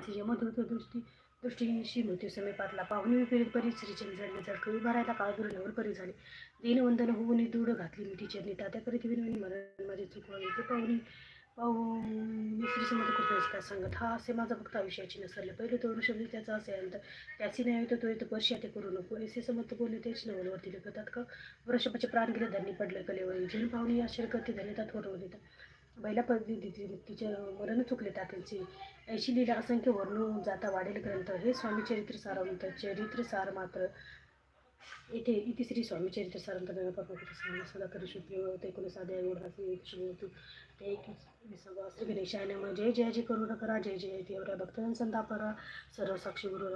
माझे मधुत्व दृष्टी दृष्टीशी मृत्यू समीपातला पाहुणे विपरीत परी श्रीचंद जडले जडकळी भरायला काळभरून परी झाले. दीनवंदन होऊन दूड घातली मिठी चरणी तात्या करीत विनवणी मरण माझे चुकवले ते पाहुणी पाहून श्री समर्थ कृपया सांगत? हा असे माझा फक्त आयुष्याची नसरले. पहिले तो शब्द त्याचा असे अंत त्याची नाही तर तो येतो पर्शी ते करू नको. एसे समर्थ बोलले तेच दिले कथात का? वृषभाचे प्राण गेले धन्य पडले कलेवर झेल पाहुणी आश्चर्य करते धन्यता थोरव देतात. बैला पदवी तिचे मरण चुकले टाकायचे. ऐशी लिला असंख्य वर्णून जाता वाढेल ग्रंथ. हे स्वामी चरित्र सारांत चरित्र सार मात्र. येथे इथे श्री स्वामी चरित्र सारांत गणपती सदा करी शुद्धी ते एकोणीस आधी एवढा ते एक विसर्ग श्री गणेशाने जय जय जय करुणा करा. जय जय देवरा भक्तजन संतापरा सर्व साक्षी गुरु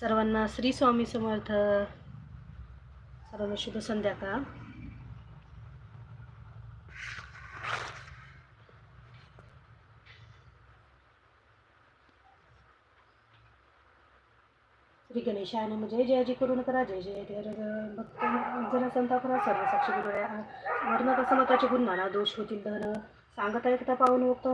सर्वांना श्री स्वामी समर्थ. सर्वांना शुभ संध्याकाळ. श्री गणेशाय नम. जय जय करून करा जय जय भक्त जन संतापना करा सर्व साक्षी गुरुया वर्ण समताचे गुण नाना दोष होतील धन. सांगत ऐकता पाहून वक्त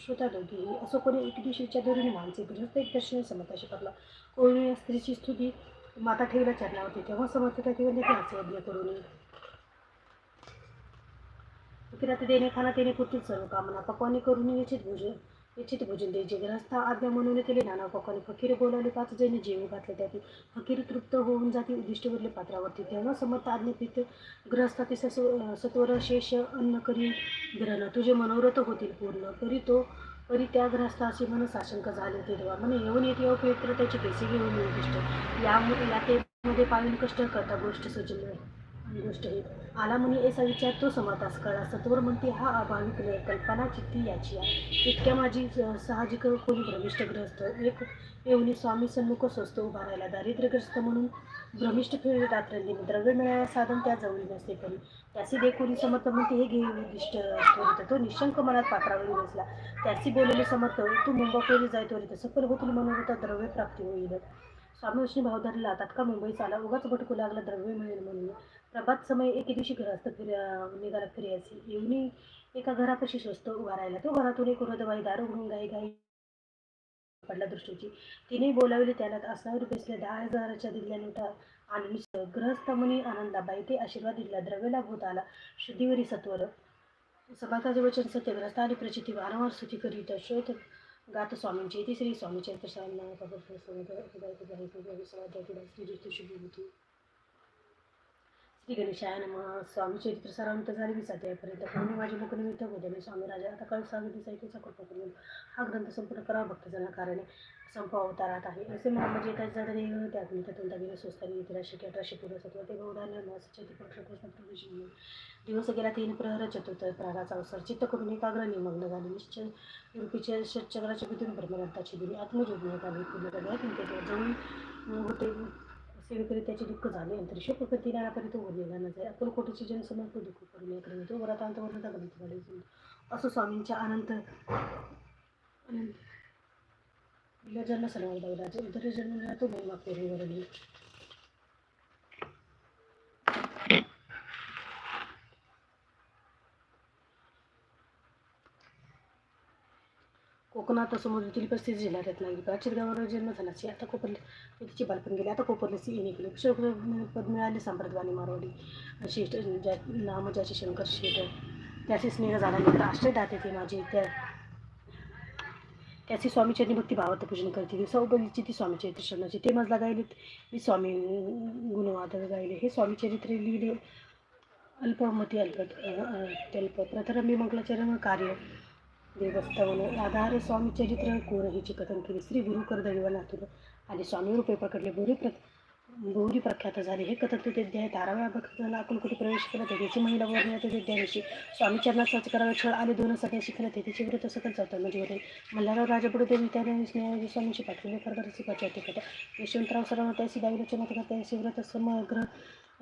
श्रोता दोघी असं कोणी एक दिवशीच्या दोरीने माणसे गृहस्थ एक दर्शन समजता. शिकला कोणी स्त्रीची स्तुती माता ठेवल्या चरणावरती तेव्हा समर्थता ठेवून देखील असे यज्ञ करू नये ते देणे खाना तेने पुरतील सर्व कामना पकवाने करून निश्चित भोजन. इच्छित भोजन द्यायचे. ग्रहस्थ आज्ञा म्हणून केले नाना कोकाने फकीर बोलावले पाच जणी जेव घातले त्यातील फकीर तृप्त होऊन जाती उद्दिष्टवरले पात्रावरती. तेव्हा समर्थ आज्ञापित ग्रहस्थाती सस सत्वर शेष अन्न करी ग्रहण तुझे मनोरथ होतील पूर्ण. करी तो परी त्या ग्रहस्थाशी मन साशंक झाले ते तेव्हा. म्हणे येऊन येते पवित्र त्याची केसी घेऊन उद्दिष्ट यामुळे यातेमध्ये पाळून कष्ट करता गोष्ट सुचली गोष्ट ही आला म्हणे असा विचार तो समर्थास कळा. सत्वर म्हणते हा अभाविक नाही कल्पना चित्ती याची आहे. इतक्या माझी साहजिक कोणी भ्रमिष्ट ग्रस्त एक येऊनी स्वामी सन्मुख स्वस्त उभा राहिला. दारिद्र्यग्रस्त म्हणून भ्रमिष्ट फिरले रात्रंदिनी. द्रव्य मिळायला साधन त्या जवळी नसते पण त्यासी दे कोणी समर्थ म्हणते हे घे उद्दिष्ट त्वरित. तो निशंक मनात पात्रावरी बसला. त्यासी बोललेले समर्थ तू मुंबई कोरी जाय त्वरित. सफल होतील म्हणून होता द्रव्य प्राप्ती होईल. स्वामी विष्णू भाव धरला. तात्का मुंबईचा आला. उगाच भटकू लागला. द्रव्य मिळेल म्हणून. प्रभात समय एके दिवशी घरात फिर्या निघाला फिर्याची येऊनी एका घरापाशी स्वस्त उभा राहिला. तो घरातून एक वृद्धबाई दारू उघडून गाई गाई पडला दृष्टीची. तिने बोलावले त्याला असनावर बेसल्या दहा हजाराच्या दिल्या नोटा आणि ग्रहस्थ मुनी आनंदाबाई ते आशीर्वाद दिला. द्रव्यला भूत आला. शुद्धीवरी सत्वर. समाजाचे वचन सत्यग्रस्त आणि प्रचिती वारंवार स्तुती करीत श्रोत गात स्वामींची. ते श्री स्वामी चैत्र श्री श्री गणेशाय नम स्वामी चरित्र सरांत झाले वीस अध्यायापर्यंत पूर्ण माझे मुखनिमित्त होते मी स्वामी राजा आता कळ स्वामी साहित्याचा कृपा करून हा ग्रंथ संपूर्ण करा भक्तजना कारणे. संप अवतारात आहे. असे मला म्हणजे काय झालं नाही त्या ग्रंथातून दगिने स्वस्तानी इतिहास अठराशे पूर्व सत्व ते बहुधान्य मासाच्या दीपक कृष्ण प्रवेश दिवस गेला तीन प्रहर चतुर्थ प्रहराचा अवसर. चित्त करून एकाग्र निमग्न झाले निश्चय. युरोपीच्या षटचक्राच्या भीतून ब्रह्मदत्ताची दिली. आत्मजोगण्यात आली. पूर्ण करण्यात जवळ होते सेवेकरी त्याचे दुःख झाले अंतरिक्ष प्रकृती नाण्यापर्यंत उरलेला नजर आपण कोटीचे जन समर्थ दुःख करून याकडे तो वरातांत वर्णता ग्रंथ झाले असं स्वामींच्या अनंत अनंत जन्म सर्व दौलाचे उदर जन्म तो महिमा पेरू वरली कोकणात समुद्रातील परिस्थिती जिल्ह्यात रत्नागिरी प्राचीर गावावर जन्म झाल्याची आता कोपरले तिचे बालपण गेले आता कोपरलेसी येणे गेले अक्षर पद मिळाले संप्रदानी मारवाडी. शेठ ज्या नाम ज्याचे शंकर शेठ त्याचे स्नेह झाला नव्हता आश्रय दाते ते माझे. त्या त्याचे स्वामीचरणी भक्ती भावात पूजन करते. ती सौबलीची ती स्वामीचरित्र शरणाची. ते मजला गायले मी स्वामी गुणवाद गायले. हे स्वामीचरित्र लिहिले. अल्पमती अल्प अल्प. प्रथम मी मंगलाचरण कार्य देवस्थावन आधार स्वामी चरित्र कोर हिचे कथन केली? श्री गुरु कर्दविवनातून आणि स्वामी रूपे पकडले बोरी प्र बहुरी प्रख्यात झाले. हे कथन ते अध्याय ताराव्या भक्तांना आपण कुठे प्रवेश केला तर महिला वर्णित अध्यायाशी स्वामी सच करावा छळ आले दोन सध्या शिकले ते व्रत सकल चालतात म्हणजे होते मल्हारराव राजापुढे देवी त्याने स्नेहाजी स्वामींची पाठवले खरखरची पाचवते कथा. यशवंतराव सर्वांना त्याशी दावी रचना करता त्याशी व्रत समग्र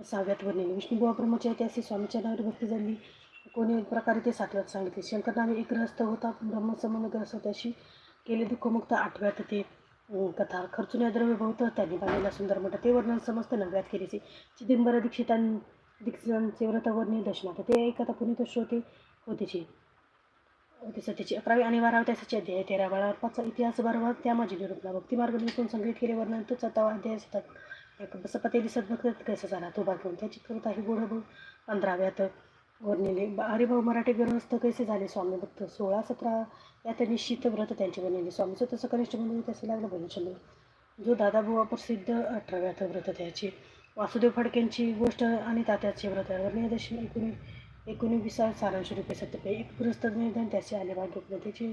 सहाव्यात वर्णिले. विष्णुबुवा ब्रह्मचारी त्याशी स्वामीच्या नावावर भक्ती झाली. कोणी एक प्रकारे ते सातव्यात सांगितले. शंकर नामे एक ग्रस्त होता ब्रह्मसंबंध ग्रस्त त्याशी केले दुःखमुक्त आठव्यात ते कथा. खर्चून या द्रव्य बहुत त्यांनी बांधलेला सुंदर मठ. ते वर्णन समस्त नव्यात केलेचे चिदिंबर दीक्षितां दीक्षितांचे व्रत वर्णित दर्शनात ते ऐकता पुनीत श्रोते होतेचे. होते सत्याची अकरावी आणि बारावी त्याचे अध्याय. तेरा बारा पाचचा इतिहास बारावा त्या माझी निरूपला भक्तिमार्ग निघून संग्रहित केले वर्णन तो चौथावा अध्याय असतात एक बसपतेली सद्भक्त कैसा झाला. तो बागून त्याची कविता ही गोड पंधराव्यात वर्णिले हरिभाऊ मराठे ग्रहस्थ कैसे झाले स्वामी? भक्त सोळा सतरा या त्यांनी व्रत त्यांचे बनवले. स्वामीचं तसं कनिष्ठ म्हणून त्याचे लागलं भजन जो दादाबुवा प्रसिद्ध अठराव्यात व्रत त्याचे. वासुदेव फडकेंची गोष्ट आणि तात्याचे व्रत. वर्णीय एकोणी एकोणीविसा सारांश रुपये सत्तपे एक ग्रस्त निधन त्याचे आले. भाग्य त्याचे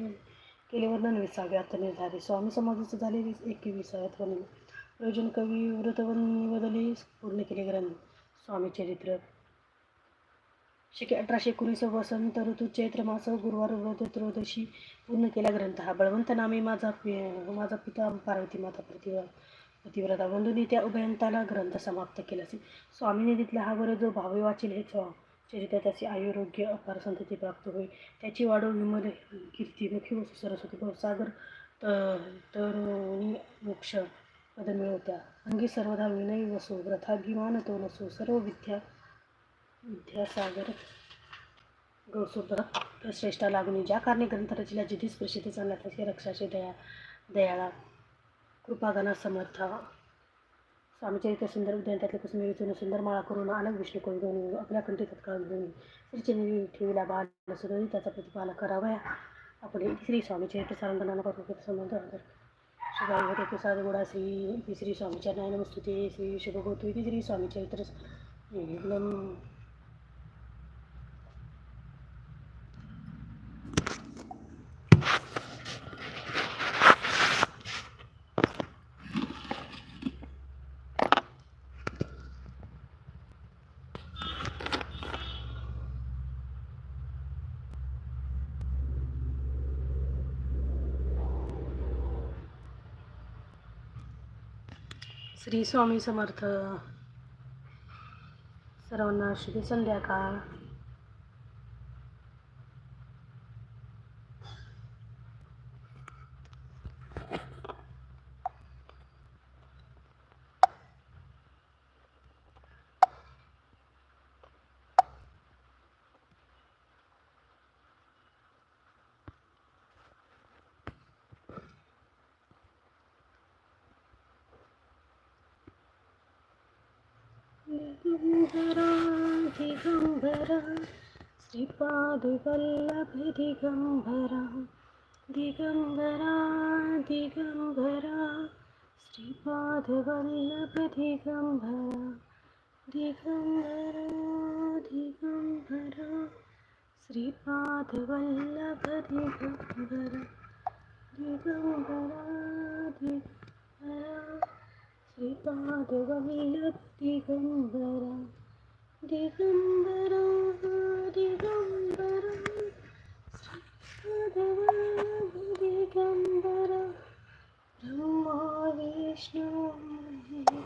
केले वर्णन विसाव्यात निर्धारे स्वामी समाजाचं झाले एकविसाव्यात वर्णन प्रयोजन कवी व्रतवन बदले पूर्ण केले ग्रंथ. स्वामी चरित्र शके अठराशे एकोणीस वसंत ऋतू चैत्र मास गुरुवार व्रत त्रयोदशी पूर्ण केला ग्रंथ हा. बळवंत नामे माझा माझा पिता पार्वती माता प्रतिभा पतिव्रता. बंधूंनी त्या उभयंताला ग्रंथ समाप्त केला. असेल स्वामीने दितला हा वर जो भावे वाचेल हे चरित्र त्याचे आयुरोग्य अपार संतती प्राप्त होईल त्याची वाढव विमल कीर्ती मुखी वसू सरस्वती सागर तरुणी मोक्ष पद मिळवत्या अंगी सर्वदा विनय वसो व्रथाभिमान तो नसो. सर्व विद्या विद्यासागर गौसुभ्र श्रेष्ठा लागून ज्या कारणे ग्रंथ रचल्या जिधीच प्रसिद्धी चालला त्याची रक्षाचे दया दयाळा कृपागणा समर्थ. स्वामीचरित्र सुंदर उद्यान त्यातले कुसुम विचून सुंदर माळा करून अनेक विष्णू कवी घेऊन आपल्या कंठी तत्काळ घेऊन श्रीचंद्री ठेवीला बाल सुरळी त्याचा प्रतिपाला करावया आपण श्री स्वामीचरित्र सारंगणाला करून संबंध आदर. प्रसाद गोडा श्री श्री स्वामीचरणाय नमस्तुते श्री शुभगोतू श्री स्वामीचरित्र एकदम श्री स्वामी समर्थ. सर्वांना शुभ संध्याकाळ. दिगम्बरा श्रीपादिवल्लभदिगम्बरा दिगम्बरा दिगम्बरा श्रीपादवल्लभदिगम्बरा दिगम्बरा दिगम्बरा श्रीपादवल्लभदिगम्बरा दिगम्बरा दिगम्बरा പാദവമിലുത്തികംബര ദിഗംബര ദിഗംബര ദിഗംബര ബ്രഹ്മ വിഷ്ണു മഹേശ്വര